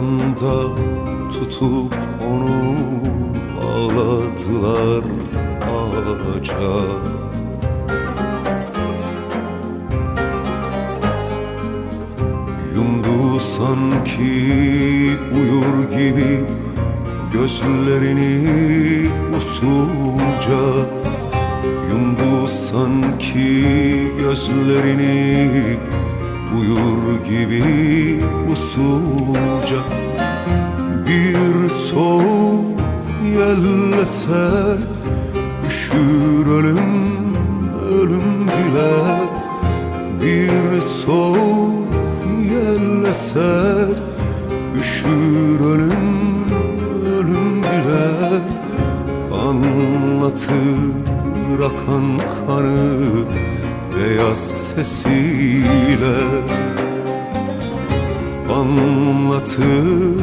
anda tutup onu bağladılar ağaca. Yumdu sanki uyur gibi gözlerini usulca. Yumdu sanki gözlerini Uyur gibi usulca. Bir soğuk yellese Üşür ölüm, ölüm bile. Bir soğuk yellese Üşür ölüm, ölüm bile. Anlatır akan kanı Beyaz sesiyle Anlatır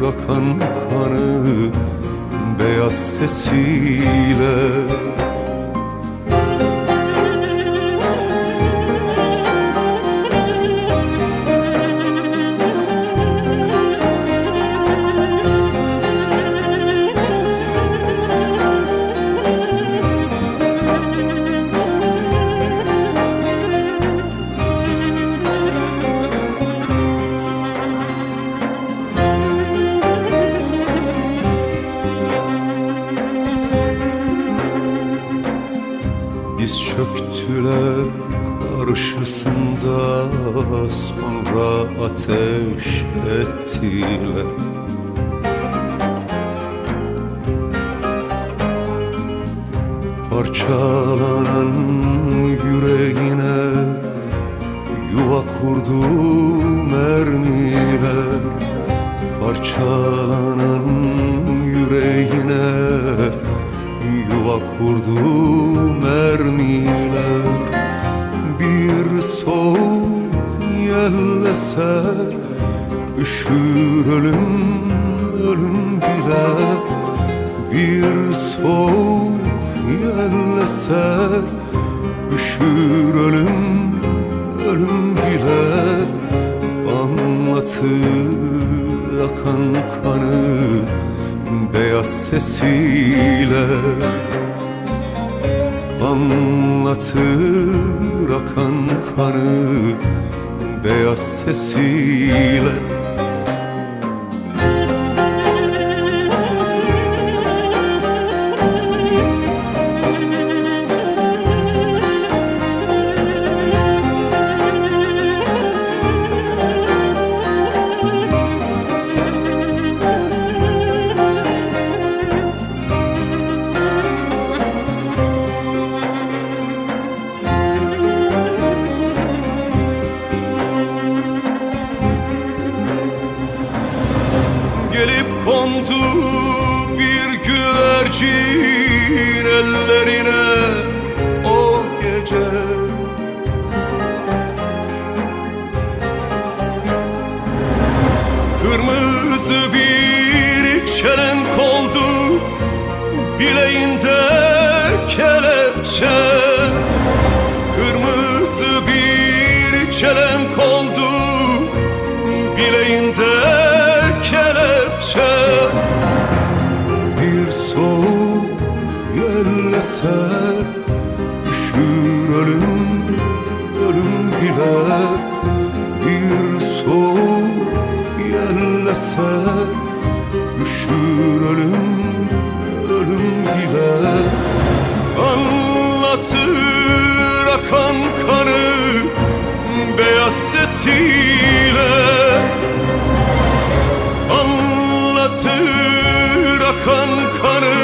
akan kanı Beyaz sesiyle çöktüler karşısında Sonra ateş ettiler. Parçalanan yüreğine Yuva kurdu mermiler. Parçalanan yüreğine Yuva kurdu mermiler. Bir soğuk yelleser Üşür ölüm, ölüm bile. Bir soğuk yelleser Üşür ölüm, ölüm bile. Anlatır akan kanı sesiyle Anlatır akan kanı Beyaz sesiyle güvercin ellerine o gece. Kırmızı bir çelenk oldu bileğinde kelepçe. Kırmızı bir çelenk oldu bileğinde bile Anlatır akan kanı Beyaz sesiyle. Anlatır akan kanı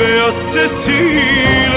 Beyaz sesiyle